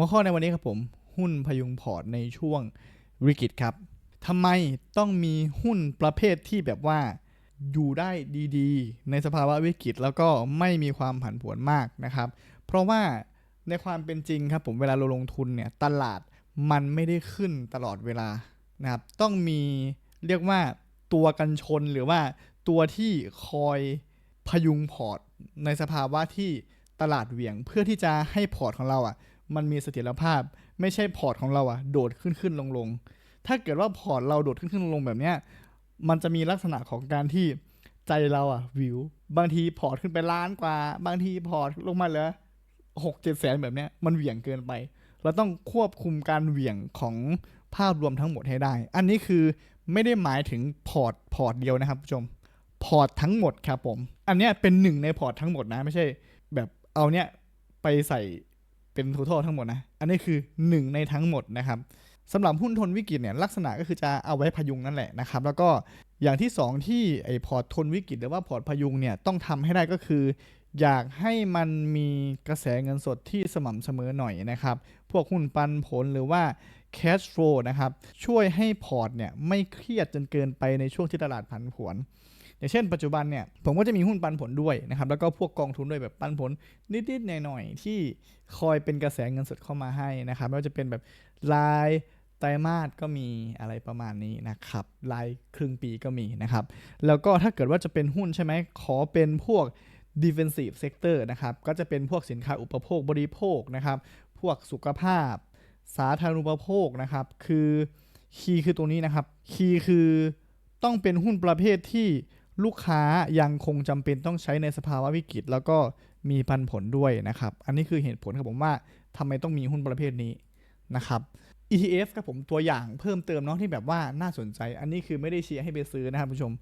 หัวข้อในวันนี้ครับผม หุ้นพยุงพอร์ตในช่วงวิกฤตครับทำไมต้องมีหุ้นประเภทที่แบบว่าอยู่ได้ดีๆ ในสภาวะวิกฤตแล้วก็ไม่มีความผันผวนมากนะครับ เพราะว่าในความเป็นจริงครับผมเวลาเราลงทุนเนี่ยตลาดมันไม่ได้ขึ้นตลอดเวลานะครับต้องมีเรียกว่าตัวกันชนหรือว่าตัวที่คอยพยุงพอร์ตในสภาวะที่ตลาดเหวี่ยง เพื่อที่จะให้พอร์ตของเราอะ มันมีเสถียรภาพ ไม่ใช่พอร์ตของเราอะโดดขึ้นขึ้นลงลงถ้าเกิดว่าพอร์ตเราโดดขึ้นขึ้นลงลงแบบเนี้ยมันจะมีลักษณะของการที่ใจเราอะวิว บางทีพอร์ตขึ้นไปล้านกว่า บางทีพอร์ตลงมาเหลือหกเจ็ดแสนแบบเนี้ยมันเหวี่ยงเกินไป เราต้องควบคุมการเหวี่ยงของภาพรวมทั้งหมดให้ได้ อันนี้คือไม่ได้หมายถึงพอร์ตพอร์ตเดียวนะครับผู้ชม พอร์ตทั้งหมดครับผม อันเนี้ยเป็นหนึ่งในพอร์ตทั้งหมดนะไม่ใช่ แบบเอาเนี้ยไปใส่ เป็นทั้งทั้งหมดนะ อันนี้คือหนึ่งในทั้งหมดนะครับสำหรับหุ้นทนวิกฤตเนี่ยลักษณะก็คือจะเอาไว้พยุงนั่นแหละนะครับ แล้วก็อย่างที่สองที่ไอ้พอร์ตทนวิกฤตหรือว่าพอร์ตพยุงเนี่ยต้องทำให้ได้ก็คือ อยากให้มันมีกระแสเงินสดที่สม่ำเสมอหน่อยนะครับ พวกหุ้นปันผลหรือว่า cash flow นะครับช่วยให้พอร์ตเนี่ยไม่เครียดจนเกินไปในช่วงที่ตลาดผันผวน อย่างเช่นปัจจุบันเนี่ยผมก็จะมีหุ้นปันผลด้วยนะครับแล้วก็พวกกองทุนด้วยแบบปันผลนิดๆหน่อยๆที่คอยเป็นกระแสเงินสดเข้ามาให้นะครับไม่ว่าจะเป็นแบบรายไตรมาสก็มีอะไรประมาณนี้นะครับรายครึ่งปีก็มีนะครับ แล้วก็ถ้าเกิดว่าจะเป็นหุ้นใช่ไหมขอเป็นพวก defensive sector นะครับ ก็จะเป็นพวกสินค้าอุปโภคบริโภคนะครับ พวกสุขภาพ สาธารณูปโภคนะครับ คือคีย์คือตัวนี้นะครับ คีย์คือต้องเป็นหุ้นประเภทที่ ลูกค้ายังคงจำเป็นต้องใช้ในสภาวะวิกฤต แล้วก็มีปันผลด้วยนะครับ อันนี้คือเหตุผลครับผมว่าทำไมต้องมีหุ้นประเภทนี้นะครับ ETF ครับผมตัวอย่างเพิ่มเติมเนาะที่แบบว่าน่าสนใจ อันนี้คือไม่ได้เชียร์ให้ไปซื้อนะครับผู้ชม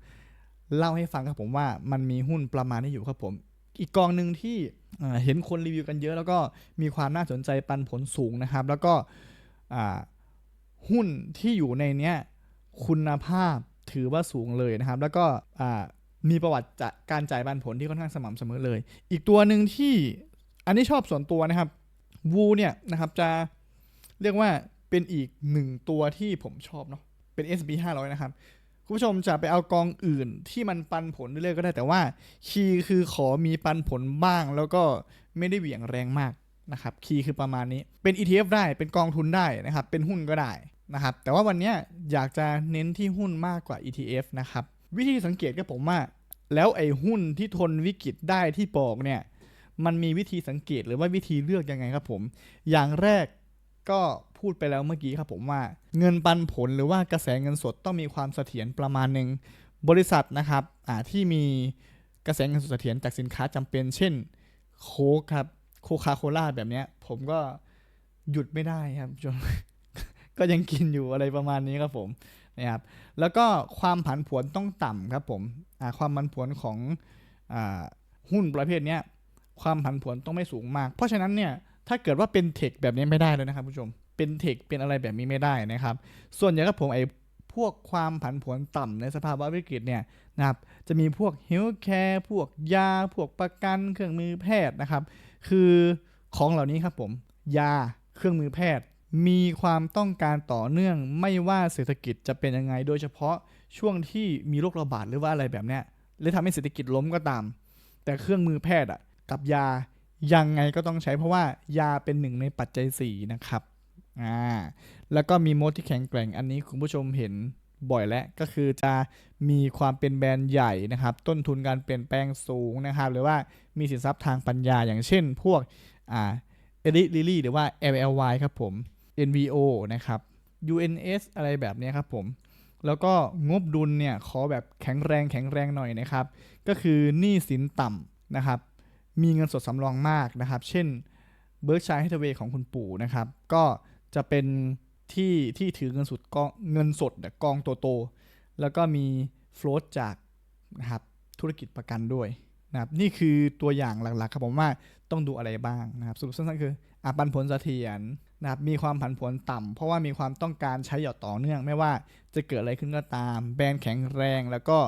เล่าให้ฟังครับผมว่ามันมีหุ้นประมาณนี้อยู่ครับผม อีกกองหนึ่งที่เห็นคนรีวิวกันเยอะ แล้วก็มีความน่าสนใจปันผลสูงนะครับ แล้วก็หุ้นที่อยู่ในเนี้ยคุณภาพถือว่าสูงเลยนะครับ แล้วก็ มีประวัติจะการจ่ายปันผลที่ค่อนข้างสม่ำเสมอเลย อีกตัวหนึ่งที่อันนี้ชอบส่วนตัวนะครับวูเนี่ยนะครับจะเรียกว่าเป็นอีกหนึ่งตัวที่ผมชอบเนาะเป็น S&P 500 นะครับ คุณผู้ชมจะไปเอากองอื่นที่มันปันผลเรื่อยๆก็ได้แต่ว่า คีย์คือขอมีปันผลบ้าง แล้วก็ไม่ได้เหวี่ยงแรงมากนะครับ คีย์คือประมาณนี้เป็น ETF ได้เป็นกองทุนได้นะครับ เป็นหุ้นก็ได้นะครับ แต่ว่าวันนี้อยากจะเน้นที่หุ้นมากกว่า ETF นะครับ วิธีสังเกตก็ผมว่า แล้วไอ้หุ้นที่ทนวิกฤตได้ที่บอกเนี่ย มันมีวิธีสังเกตหรือว่าวิธีเลือกยังไงครับผม อย่างแรกก็พูดไปแล้วเมื่อกี้ครับผมว่า เงินปันผลหรือว่ากระแสเงินสดต้องมีความเสถียรประมาณหนึ่งบริษัทนะครับที่มีกระแสเงินสดเสถียรจากสินค้าจำเป็น เช่น โค้กครับโคคาโคล่าแบบนี้ผมก็หยุดไม่ได้ครับจนก็ยังกินอยู่อะไรประมาณนี้ครับผม นะครับแล้วก็ความผันผวนต้องต่ำครับผมความผันผวนของอหุ้นประเภทนี้ความผันผวนต้องไม่สูงมาก เพราะฉะนั้นเนี่ยถ้าเกิดว่าเป็นเทคแบบนี้ไม่ได้เลยนะครับผู้ชมเป็นเทคเป็นอะไรแบบนี้ไม่ได้นะครับ ส่วนใหญ่ก็ผมไอ้พวกความผันผวนต่ำในสภาวะวิกฤตเนี่ยนะครับจะมีพวกเฮลท์แคร์พวกยา พวกประกันเครื่องมือแพทย์นะครับ คือของเหล่านี้ครับผมยาเครื่องมือแพทย์ มีความต้องการต่อเนื่องไม่ว่าเศรษฐกิจจะเป็นยังไง โดยเฉพาะช่วงที่มีโรคระบาดหรือว่าอะไรแบบเนี้ยหรือทำให้เศรษฐกิจล้มก็ตาม แต่เครื่องมือแพทย์อะกับยายังไงก็ต้องใช้เพราะว่ายาเป็นหนึ่งในปัจจัย4นะครับอ่าแล้วก็มีโมดที่แข็งแกร่งอันนี้คุณผู้ชมเห็นบ่อยแล้วก็คือจะมีความเป็นแบรนด์ใหญ่นะครับ ต้นทุนการเปลี่ยนแปลงสูงนะครับ หรือว่ามีสินทรัพย์ทางปัญญาอย่างเช่นพวกอ่าเอริลิลี่หรือว่า LLY ครับผม NVO นะครับ UNS อะไรแบบนี้ครับผม แล้วก็งบดุลเนี่ยขอแบบแข็งแรงแข็งแรงหน่อยนะครับ ก็คือหนี้สินต่ำนะครับ มีเงินสดสำรองมากนะครับ เช่นเบิร์กชัยให้ทเวของคุณปู่นะครับ ก็จะเป็นที่ที่ถือเงินสดกองเงินสดกองโตๆแล้วก็มีฟลอตจากนะครับธุรกิจประกันด้วยนะครับนี่คือตัวอย่างหลักๆครับผมว่าต้องดูอะไรบ้างนะครับ สรุปสั้นๆคืออาปันผลเสถียร นะครับมีความผันผวนต่ำเพราะว่ามีความต้องการใช้หยอดต่อเนื่อง ไม่ว่าจะเกิดอะไรขึ้นก็ตาม แบรนด์แข็งแรงแล้วก็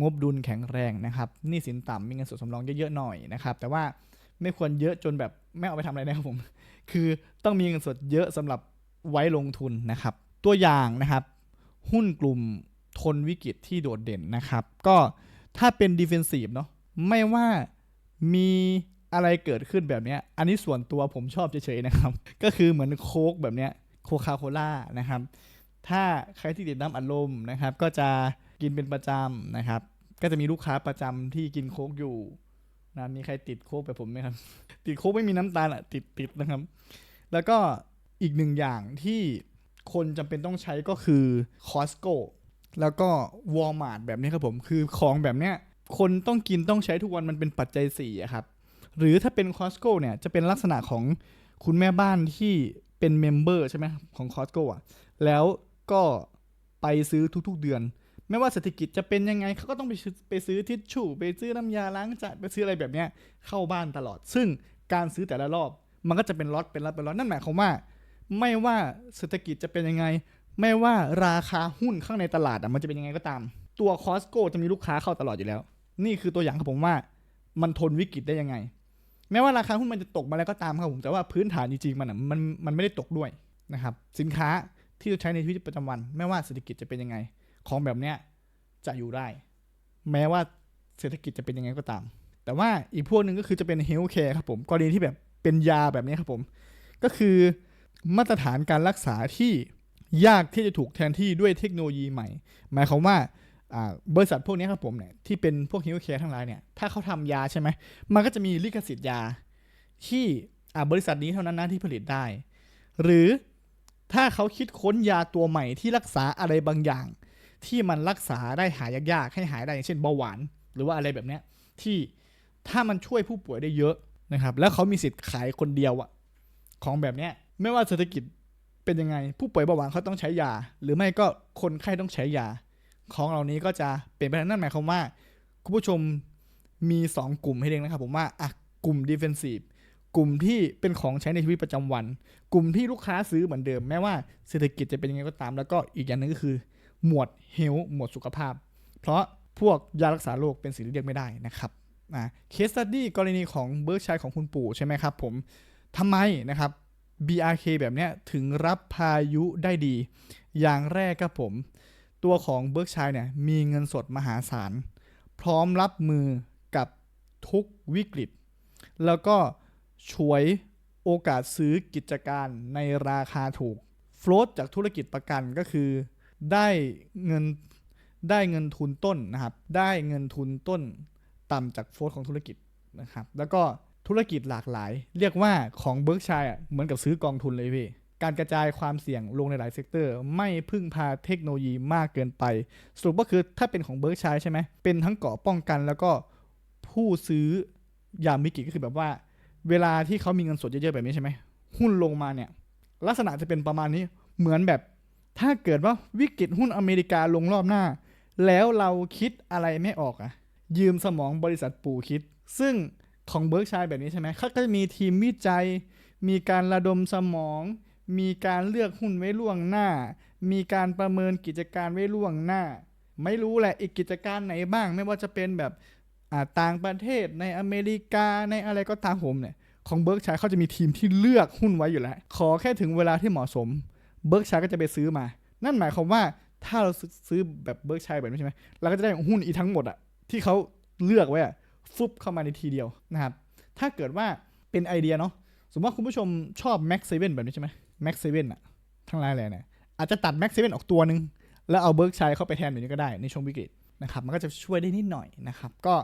งบดุลแข็งแรงนะครับนี้สินต่ำมีเงินสดสำรองเยอะๆหน่อยนะครับแต่ว่าไม่ควรเยอะจนแบบไม่เอาไปทำอะไรนะครับผม คือต้องมีเงินสดเยอะสำหรับไว้ลงทุนนะครับ ตัวอย่างนะครับ หุ้นกลุ่มทนวิกฤตที่โดดเด่นนะครับ ก็ถ้าเป็น defensive เนาะไม่ว่ามี อะไรเกิดขึ้นแบบเนี้ย อันนี้ส่วนตัวผมชอบเฉยๆนะครับ ก็คือเหมือนโค้กแบบเนี้ยโคคาโคล่านะครับ ถ้าใครที่ติดน้ำอัดลมนะครับ ก็จะกินเป็นประจำนะครับ ก็จะมีลูกค้าประจำที่กินโค้กอยู่นะมีใครติดโค้กแบบผมไหมครับ ติดโค้กไม่มีน้ำตาลอะติดติดนะครับ แล้วก็อีกหนึ่งอย่างที่คนจำเป็นต้องใช้ก็คือ Costco แล้วก็ Walmart แบบนี้ครับผม คือของแบบเนี้ยคนต้องกินต้องใช้ทุกวันมันเป็นปัจจัย4อะครับ หรือถ้าเป็น Costco เนี่ยจะเป็นลักษณะของคุณแม่บ้านที่เป็นเมมเบอร์ใช่ไหมของ Costco อะแล้วก็ไปซื้อทุกๆเดือน ไม่ว่าเศรษฐกิจจะเป็นยังไงเขาก็ต้องไปซื้อไปซื้อทิชชู่ ไปซื้อน้ำยาล้างจานไปซื้ออะไรแบบเนี้ยเข้าบ้านตลอด ซึ่งการซื้อแต่ละรอบ มันก็จะเป็นล็อตเป็นล็อตเป็นล็อตนั่นหมายความว่า ไม่ว่าเศรษฐกิจจะเป็นยังไง ไม่ว่าราคาหุ้นข้างในตลาดอะมันจะเป็นยังไงก็ตาม ตัวคอสโกจะมีลูกค้าเข้าตลอดอยู่แล้ว นี่คือตัวอย่างครับผมว่า มันทนวิกฤตได้ยังไง แม้ว่าราคาหุ้นมันจะตกมาแล้วก็ตามครับผมแต่ว่าพื้นฐานจริงๆมันมันมันไม่ได้ตกด้วยนะครับสินค้าที่จะใช้ในชีวิตประจำวัน ไม่ว่าเศรษฐกิจจะเป็นยังไง ของแบบเนี้ยจะอยู่ได้ แม้ว่าเศรษฐกิจจะเป็นยังไงก็ตาม แต่ว่าอีกพวกหนึ่งก็คือจะเป็นเฮลท์แคร์ครับผมกรณีที่แบบเป็นยาแบบนี้ครับผม ก็คือมาตรฐานการรักษาที่ยากที่จะถูกแทนที่ด้วยเทคโนโลยีใหม่ หมายความว่า บริษัทพวกนี้ครับผมเนี่ยที่เป็นพวกเฮลท์แคร์ทั้งหลายเนี่ยถ้าเขาทำยาใช่ไหมมันก็จะมีลิขสิทธิ์ยา ที่บริษัทนี้เท่านั้นนะที่ผลิตได้ หรือถ้าเขาคิดค้นยาตัวใหม่ที่รักษาอะไรบางอย่าง ที่มันรักษาได้หายากๆให้หายได้อย่างเช่นเบาหวาน หรือว่าอะไรแบบเนี้ยที่ถ้ามันช่วยผู้ป่วยได้เยอะนะครับ แล้วเขามีสิทธิ์ขายคนเดียวอะของแบบเนี้ยไม่ว่าเศรษฐกิจเป็นยังไง ผู้ป่วยเบาหวานเขาต้องใช้ยา หรือไม่ก็คนไข้ต้องใช้ยา ของเหล่านี้ก็จะเป็นไปนั่นหมายความว่า คุณผู้ชมมี 2 กลุ่มให้เลือกนะครับ ผมว่าอะกลุ่ม defensive กลุ่มที่เป็นของใช้ในชีวิตประจำวัน กลุ่มที่ลูกค้าซื้อเหมือนเดิม แม้ว่าเศรษฐกิจจะเป็นยังไงก็ตาม แล้วก็อีกอย่างหนึงก็คือ หมวดเฮลหมวดสุขภาพ เพราะพวกยารักษาโรคเป็นสิ่งที่เรียกไม่ได้นะครับอ่าเคสตัดดี้กรณีของเบิร์กชัยของคุณปู่ใช่ไหมครับผมทำไมนะครับ BRK แบบเนี้ยถึงรับพายุได้ดี อย่างแรกครับผม ตัวของเบิร์กชัยเนี่ยมีเงินสดมหาศาล พร้อมรับมือกับทุกวิกฤต แล้วก็ช่วยโอกาสซื้อกิจการในราคาถูกโฟลตจากธุรกิจประกันก็คือได้เงินได้เงินทุนต้นนะครับ ได้เงินทุนต้นต่ำจากโฟลตของธุรกิจนะครับ แล้วก็ธุรกิจหลากหลาย เรียกว่าของเบิร์กชัยเหมือนกับซื้อกองทุนเลยพี่ การกระจายความเสี่ยงลงในหลายเซกเตอร์ ไม่พึ่งพาเทคโนโลยีมากเกินไป สรุปก็คือถ้าเป็นของเบิร์กชัยใช่ไหมเป็นทั้งเกาะป้องกันแล้วก็ผู้ซื้อยามวิกฤตก็คือแบบว่า เวลาที่เขามีเงินสดเยอะๆแบบนี้ใช่ไหมหุ้นลงมาเนี่ย ลักษณะจะเป็นประมาณนี้เหมือนแบบถ้าเกิดว่าวิกฤตหุ้นอเมริกาลงรอบหน้า แล้วเราคิดอะไรไม่ออกอะยืมสมองบริษัทปู่คิด ซึ่งของเบิร์กชัยแบบนี้ใช่ไหมเขาก็จะมีทีมวิจัย มีการระดมสมอง มีการเลือกหุ้นไว้ล่วงหน้า มีการประเมินกิจการไว้ล่วงหน้า ไม่รู้แหละอีกกิจการไหนบ้าง ไม่ว่าจะเป็นแบบอ่าต่างประเทศในอเมริกาในอะไรก็ตามผมเนี่ยของเบิร์กชัยเขาจะมีทีมที่เลือกหุ้นไว้อยู่แล้ว ขอแค่ถึงเวลาที่เหมาะสม เบิร์กชัยก็จะไปซื้อมา นั่นหมายความว่าถ้าเราซื้อแบบเบิร์กชัยแบบนี้ใช่ไหมเราก็จะได้หุ้นอีทั้งหมดอะที่เขาเลือกไว้อะฟุบเข้ามาในทีเดียวนะครับ ถ้าเกิดว่าเป็นไอเดียเนาะ สมมติว่าคุณผู้ชมชอบ Max 7แบบนี้ใช่ไหม Max 7อะทั้งหลายแหล่เนี่ยอาจจะตัด Max 7ออกตัวหนึ่งแล้วเอาเบิร์กชัยเข้าไปแทนแบบนี้ก็ได้ในช่วงวิกฤตนะครับมันก็จะช่วยได้นิดหน่อยนะครับ ก็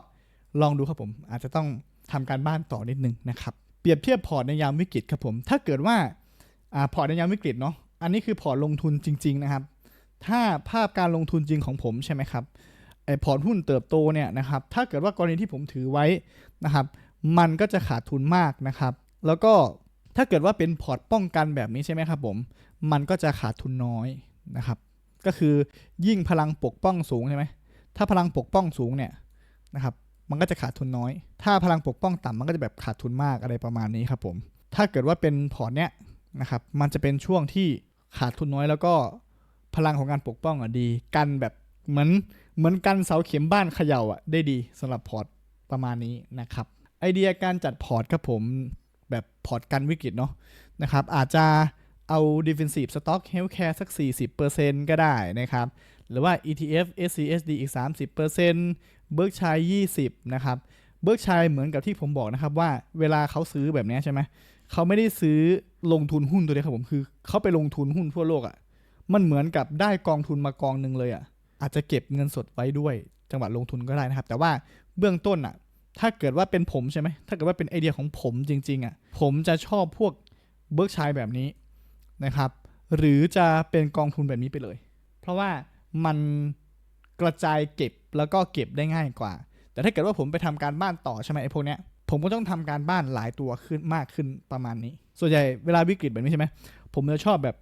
ลองดูครับผมอาจจะต้องทำการบ้านต่อนิดนึงนะครับ เปรียบเทียบพอร์ตในยามวิกฤตครับผม ถ้าเกิดว่าอ่าพอร์ตในยามวิกฤตเนาะอันนี้คือพอร์ตลงทุนจริง ๆนะครับ ถ้าภาพการลงทุนจริงของผมใช่ไหมครับไอพอร์ตหุ้นเติบโตเนี่ยนะครับถ้าเกิดว่ากรณีที่ผมถือไว้นะครับมันก็จะขาดทุนมากนะครับ แล้วก็ถ้าเกิดว่าเป็นพอร์ตป้องกันแบบนี้ใช่ไหมครับผม มันก็จะขาดทุนน้อยนะครับ ก็คือยิ่งพลังปกป้องสูงใช่ไหมถ้าพลังปกป้องสูงเนี่ยนะครับ มันก็จะขาดทุนน้อย ถ้าพลังปกป้องต่ำมันก็จะแบบขาดทุนมากอะไรประมาณนี้ครับผม ถ้าเกิดว่าเป็นพอร์ตเนี้ยนะครับ มันจะเป็นช่วงที่ขาดทุนน้อยแล้วก็พลังของการปกป้องอะดี กันแบบเหมือนเหมือนกันเสาเข็มบ้านเขย่าอะได้ดีสำหรับพอร์ตประมาณนี้นะครับ ไอเดียการจัดพอร์ตครับผม แบบพอร์ตกันวิกฤตเนาะนะครับอาจจะเอา defensive stock healthcare สัก 40%ก็ได้นะครับ หรือว่า ETF SCSD อีก 30% Berkshire 20 นะครับ Berkshire เหมือนกับที่ผมบอกนะครับว่าเวลาเขาซื้อแบบนี้ใช่ไหม เขาไม่ได้ซื้อลงทุนหุ้นตัวเดียวครับผม คือเขาไปลงทุนหุ้นทั่วโลกอะ่ะ มันเหมือนกับได้กองทุนมากองหนึ่งเลยอะ่ะ อาจจะเก็บเงินสดไว้ด้วยจังหวะลงทุนก็ได้นะครับ แต่ว่าเบื้องต้นอะ ถ้าเกิดว่าเป็นผมใช่ไหมถ้าเกิดว่าเป็นไอเดียของผมจริงๆอะผมจะชอบพวกเบิร์กชัยแบบนี้นะครับ หรือจะเป็นกองทุนแบบนี้ไปเลย เพราะว่ามันกระจายเก็บแล้วก็เก็บได้ง่ายกว่า แต่ถ้าเกิดว่าผมไปทำการบ้านต่อใช่ไหมไอ้พวกเนี้ยผมก็ต้องทำการบ้านหลายตัวขึ้นมากขึ้นประมาณนี้ ส่วนใหญ่เวลาวิกฤตแบบนี้ใช่ไหมผมจะชอบแบบ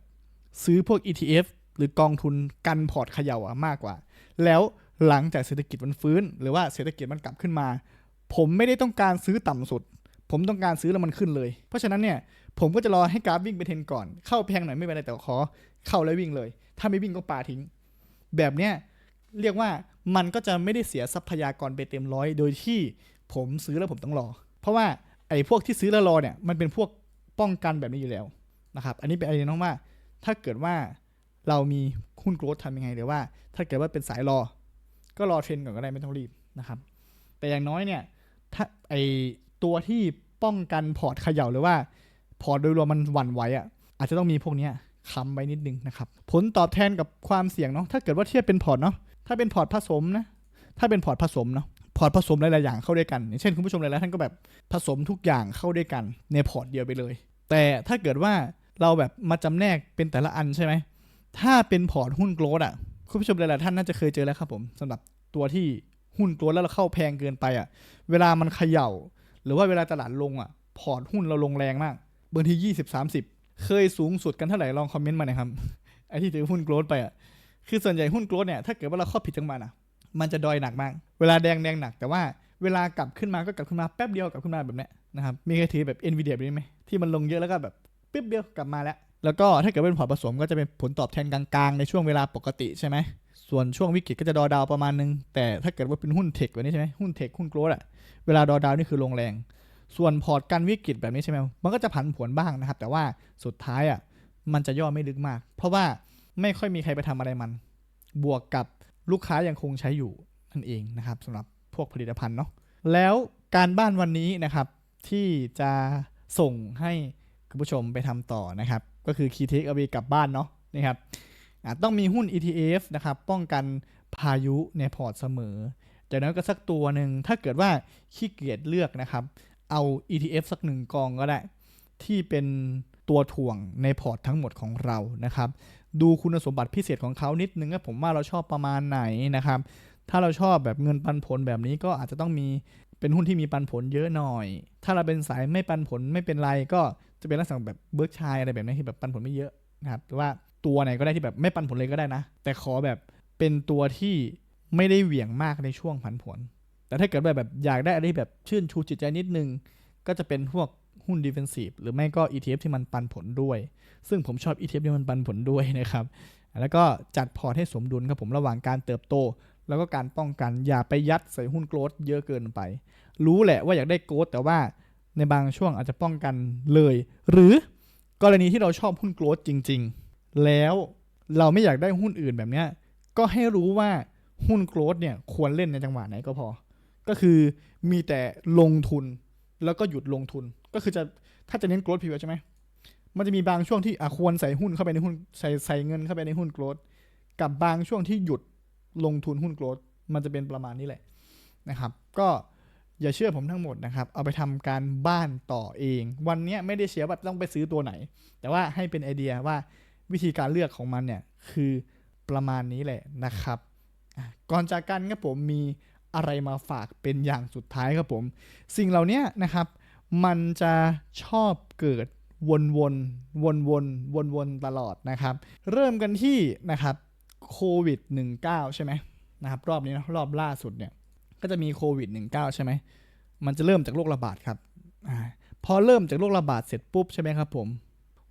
ซื้อพวก ETF หรือกองทุนกันพอร์ตเขย่าอะมากกว่า แล้วหลังจากเศรษฐกิจมันฟื้น หรือว่าเศรษฐกิจมันกลับขึ้นมา ผมไม่ได้ต้องการซื้อต่ำสุด ผมต้องการซื้อแล้วมันขึ้นเลย เพราะฉะนั้นเนี่ยผมก็จะรอให้กราฟวิ่งไปเทรนก่อน เข้าแพงหน่อยไม่เป็นไรแต่ขอ เข้าแล้ววิ่งเลย ถ้าไม่วิ่งก็ปาทิ้ง แบบเนี้ยเรียกว่ามันก็จะไม่ได้เสียทรัพยากรไปเต็มร้อย โดยที่ผมซื้อแล้วผมต้องรอ เพราะว่าไอ้พวกที่ซื้อแล้วรอเนี่ยมันเป็นพวกป้องกันแบบนี้อยู่แล้วนะครับ อันนี้เป็นไอเดียน้องว่า ถ้าเกิดว่าเรามีหุ้นโกรททำยังไงหรือว่า ถ้าเกิดว่าเป็นสายรอ ก็รอเทรนก่อนก็ได้ไม่ต้องรีบนะครับ แต่อย่างน้อยเนี่ย ถ้าไอตัวที่ป้องกันพอร์ตเขย่าหรือว่า พอร์ตโดยรวมมันหวั่นไหวอะ อาจจะต้องมีพวกเนี้ยค้ำไว้นิดนึงนะครับ ผลตอบแทนกับความเสี่ยงเนาะถ้าเกิดว่าเทียบเป็นพอร์ตเนาะถ้าเป็นพอร์ตผสมนะถ้าเป็นพอร์ตผสมเนาะพอร์ตผสมหลายๆอย่างเข้าด้วยกัน เช่นคุณผู้ชมหลายๆท่านก็แบบผสมทุกอย่างเข้าด้วยกันในพอร์ตเดียวไปเลย แต่ถ้าเกิดว่าเราแบบมาจำแนกเป็นแต่ละอันใช่ไหมถ้าเป็นพอร์ตหุ้นโกลดอะคุณผู้ชมหลายๆท่านน่าจะเคยเจอแล้วครับผมสำหรับตัวที่ หุ้นตัวแล้วเราเข้าแพงเกินไปอะ เวลามันเขย่า หรือว่าเวลาตลาดลงอะ พอร์ตหุ้นเราลงแรงมากบางทียี่สิบสามสิบเคยสูงสุดกันเท่าไหร่ลองคอมเมนต์มาหน่อยครับไอที่ถือหุ้นโกลดไปอะคือส่วนใหญ่หุ้นโกลดเนี่ยถ้าเกิดว่าเราเข้าผิดจังหวะอะ มันจะดอยหนักมาก เวลาแดงแดงหนัก แต่ว่าเวลากลับขึ้นมาก็กลับขึ้นมาแป๊บเดียวกลับขึ้นมาแบบเนี้ยนะครับมีใครถือแบบ NVIDIA แบบนี้ไหมที่มันลงเยอะแล้วก็แบบปิ๊บเดียวกลับมาแล้ว แล้วก็ถ้าเกิดเป็นพอร์ตผสมก็จะเป็นผลตอบแทนกลางๆ ในช่วงเวลาปกติใช่ไหม ส่วนช่วงวิกฤตก็จะดอดาวประมาณนึง แต่ถ้าเกิดว่าเป็นหุ้นเทคแบบนี้ใช่ไหมหุ้นเทคหุ้นโกลด์อะเวลาดอดาวนี่คือลงแรง ส่วนพอร์ตการวิกฤตแบบนี้ใช่ไหมมันก็จะผันผวนบ้างนะครับ แต่ว่าสุดท้ายอะมันจะย่อไม่ลึกมาก เพราะว่าไม่ค่อยมีใครไปทำอะไรมัน บวกกับลูกค้ายังคงใช้อยู่นั่นเองนะครับสำหรับพวกผลิตภัณฑ์เนาะ แล้วการบ้านวันนี้นะครับที่จะส่งให้คุณผู้ชมไปทำต่อนะครับ ก็คือ Key Take Away กลับบ้านเนาะนะครับต้องมีหุ้น ETF นะครับ ป้องกันพายุในพอร์ตเสมอ จากนั้นก็สักตัวหนึ่งถ้าเกิดว่าขี้เกียจเลือกนะครับ เอา ETF สักหนึ่งกองก็ได้ ที่เป็นตัวถ่วงในพอร์ตทั้งหมดของเรานะครับ ดูคุณสมบัติพิเศษของเขานิดนึงว่าผมว่าเราชอบประมาณไหนนะครับ ถ้าเราชอบแบบเงินปันผลแบบนี้ก็อาจจะต้องมีเป็นหุ้นที่มีปันผลเยอะหน่อย ถ้าเราเป็นสายไม่ปันผลไม่เป็นไรก็ จะเป็นลักษณะแบบเบิร์กชัยอะไรแบบนี้ที่แบบปันผลไม่เยอะนะครับหรือว่าตัวไหนก็ได้ที่แบบไม่ปันผลเลยก็ได้นะ แต่ขอแบบเป็นตัวที่ไม่ได้เหวี่ยงมากในช่วงผันผวนแต่ถ้าเกิดแบบแบบอยากได้อะไรที่แบบชื่นชูจิตใจนิดนึง ก็จะเป็นพวกหุ้นดิเฟนซีฟหรือไม่ก็ ETF ที่มันปันผลด้วย ซึ่งผมชอบ ETF ที่มันปันผลด้วยนะครับ แล้วก็จัดพอร์ตให้สมดุลครับผมระหว่างการเติบโต แล้วก็การป้องกันอย่าไปยัดใส่หุ้นโกลด์เยอะเกินไป รู้แหละว่าอยากได้โกลด์แต่ว่า ในบางช่วงอาจจะป้องกันเลย หรือกรณีที่เราชอบหุ้นโกลด์จริง ๆ แล้วเราไม่อยากได้หุ้นอื่นแบบเนี้ยก็ให้รู้ว่าหุ้นโกลด์เนี่ยควรเล่นในจังหวะไหนก็พอ ก็คือมีแต่ลงทุนแล้วก็หยุดลงทุน ก็คือจะถ้าจะเน้นโกลด์พิวใช่ไหมมันจะมีบางช่วงที่อควรใส่หุ้นเข้าไปในหุ้นใส่ใส่เงินเข้าไปในหุ้นโกลด์กับบางช่วงที่หยุดลงทุนหุ้นโกลด์มันจะเป็นประมาณนี้แหละนะครับ ก็ อย่าเชื่อผมทั้งหมดนะครับ เอาไปทำการบ้านต่อเอง วันนี้ไม่ได้เชียร์ว่าต้องไปซื้อตัวไหน แต่ว่าให้เป็นไอเดียว่าวิธีการเลือกของมันเนี่ยคือประมาณนี้แหละนะครับ ก่อนจากกันครับผมมีอะไรมาฝากเป็นอย่างสุดท้ายครับผม สิ่งเหล่านี้นะครับ มันจะชอบเกิดวนวนวนวนวนวนๆตลอดนะครับ เริ่มกันที่นะครับโควิด -19 ใช่ไหมนะครับ รอบนี้นะรอบล่าสุดเนี่ย ก็จะมีโควิด -19 ใช่ไหม มันจะเริ่มจากโรคระบาดครับอพอเริ่มจากโรคระบาดเสร็จปุ๊บใช่ไหมครับผม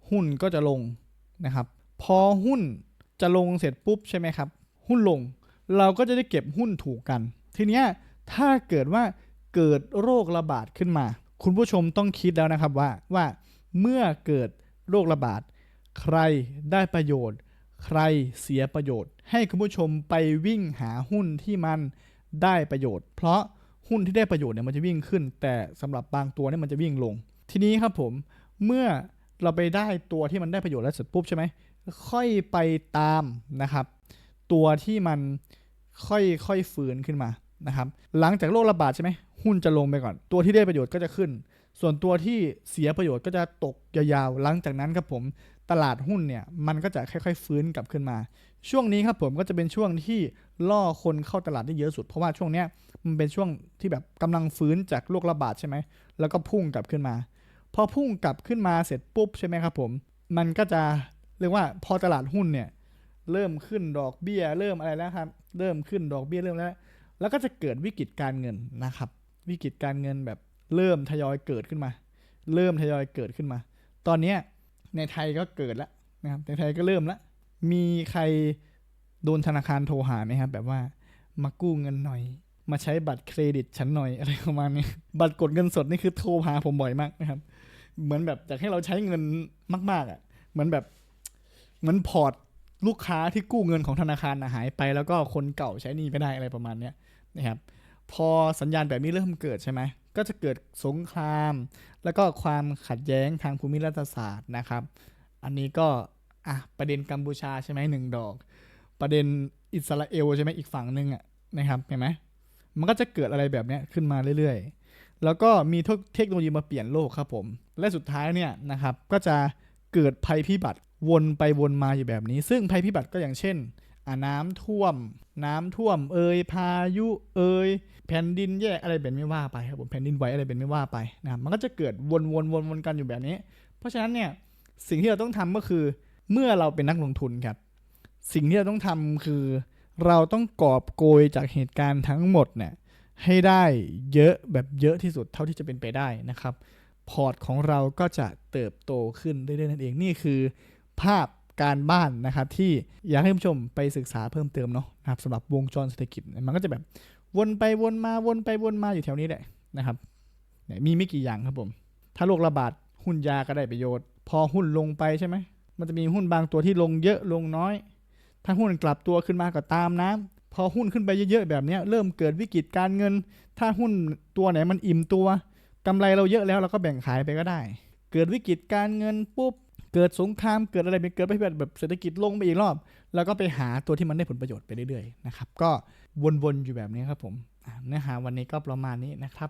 หุ้นก็จะลงนะครับ พอหุ้นจะลงเสร็จปุ๊บใช่ไหมครับ หุ้นลง เราก็จะได้เก็บหุ้นถูกกัน ทีเนี้ยถ้าเกิดว่าเกิดโรคระบาดขึ้นมา คุณผู้ชมต้องคิดแล้วนะครับว่าว่าเมื่อเกิดโรคระบาด ใครได้ประโยชน์ ใครเสียประโยชน์ ให้คุณผู้ชมไปวิ่งหาหุ้นที่มัน ได้ประโยชน์ เพราะหุ้นที่ได้ประโยชน์เนี่ยมันจะวิ่งขึ้น แต่สำหรับบางตัวเนี่ยมันจะวิ่งลง ทีนี้ครับผมเมื่อเราไปได้ตัวที่มันได้ประโยชน์แล้วเสร็จปุ๊บใช่ไหมค่อยไปตามนะครับ ตัวที่มันค่อยค่อยฟื้นขึ้นมานะครับหลังจากโรคระบาดใช่ไหมหุ้นจะลงไปก่อน ตัวที่ได้ประโยชน์ก็จะขึ้น ส่วนตัวที่เสียประโยชน์ก็จะตกยาวๆหลังจากนั้นครับผมตลาดหุ้นเนี่ยมันก็จะค่อยๆ ฟื้นกลับขึ้นมา ช่วงนี้ครับผมก็จะเป็นช่วงที่ล่อคนเข้าตลาดได้เยอะสุด เพราะว่าช่วงเนี้ยมันเป็นช่วงที่แบบกำลังฟื้นจากโรคระบาดใช่ไหม แล้วก็พุ่งกลับขึ้นมา พอพุ่งกลับขึ้นมาเสร็จปุ๊บใช่ไหมครับผม มันก็จะเรียกว่าพอตลาดหุ้นเนี่ยเริ่มขึ้นดอกเบี้ย เริ่มอะไรแล้วครับ เริ่มขึ้นดอกเบี้ยเริ่มแล้ว แล้วก็จะเกิดวิกฤตการเงินนะครับ วิกฤตการเงินแบบเริ่มทยอยเกิดขึ้นมา เริ่มทยอยเกิดขึ้นมา ตอนเนี้ยในไทยก็เกิดแล้วนะครับ ในไทยก็เริ่มแล้ว มีใครโดนธนาคารโทรหาไหมครับ แบบว่ามากู้เงินหน่อย มาใช้บัตรเครดิตฉันหน่อยอะไรประมาณนี้บัตรกดเงินสดนี่คือโทรหาผมบ่อยมากนะครับ เหมือนแบบอยากให้เราใช้เงินมาก ๆอะ เหมือนแบบเหมือนพอร์ตลูกค้าที่กู้เงินของธนาคารหายไป แล้วก็คนเก่าใช้หนี้ไม่ได้อะไรประมาณเนี้ยนะครับพอสัญญาณแบบนี้เริ่มเกิดใช่ไหมก็จะเกิดสงคราม แล้วก็ความขัดแย้งทางภูมิรัฐศาสตร์นะครับ อันนี้ก็ อะประเด็นกัมพูชาใช่ไหมหนึ่งดอก ประเด็นอิสราเอลใช่ไหมอีกฝั่งหนึ่งอะนะครับเห็นไหมมันก็จะเกิดอะไรแบบนี้ขึ้นมาเรื่อยๆ แล้วก็มีเทคโนโลยีมาเปลี่ยนโลกครับผม และสุดท้ายเนี่ยนะครับก็จะเกิดภัยพิบัติวนไปวนมาอยู่แบบนี้ ซึ่งภัยพิบัติก็อย่างเช่นน้ำท่วม น้ำท่วม เอ่ยพายุเอ่ยแผ่นดินแยกอะไรเป็นไม่ว่าไปครับผมแผ่นดินไหวอะไรเป็นไม่ว่าไปนะครับมันก็จะเกิดวนวนวนวนกันอยู่แบบนี้ เพราะฉะนั้นเนี่ยสิ่งที่เราต้องทำก็คือ เมื่อเราเป็นนักลงทุนครับ สิ่งที่เราต้องทำคือ เราต้องกอบโกยจากเหตุการณ์ทั้งหมดเนี่ยให้ได้เยอะแบบเยอะที่สุดเท่าที่จะเป็นไปได้นะครับ พอร์ตของเราก็จะเติบโตขึ้นเรื่อยๆนั่นเองนี่คือ ภาพการบ้านนะครับที่อยากให้ผู้ชมไปศึกษาเพิ่มเติมเนาะนะครับสำหรับวงจรเศรษฐกิจมันก็จะแบบวนไปวนมาวนไปวนมาอยู่แถวนี้แหละนะครับมีไม่กี่อย่างครับผม ถ้าโรคระบาดหุ้นยาก็ได้ประโยชน์ พอหุ้นลงไปใช่ไหม มันจะมีหุ้นบางตัวที่ลงเยอะลงน้อย ถ้าหุ้นกลับตัวขึ้นมาก็ตามน้ำพอหุ้นขึ้นไปเยอะๆแบบนี้เริ่มเกิดวิกฤตการเงิน ถ้าหุ้นตัวไหนมันอิ่มตัวกำไรเราเยอะแล้วเราก็แบ่งขายไปก็ได้ เกิดวิกฤตการเงินปุ๊บเกิดสงครามเกิดอะไรไปเกิดไปแบบเศรษฐกิจลงไปอีกรอบ แล้วก็ไปหาตัวที่มันได้ผลประโยชน์ไปเรื่อยๆนะครับก็วนๆอยู่แบบนี้ครับผมเนื้อหาวันนี้ก็ประมาณนี้นะครับ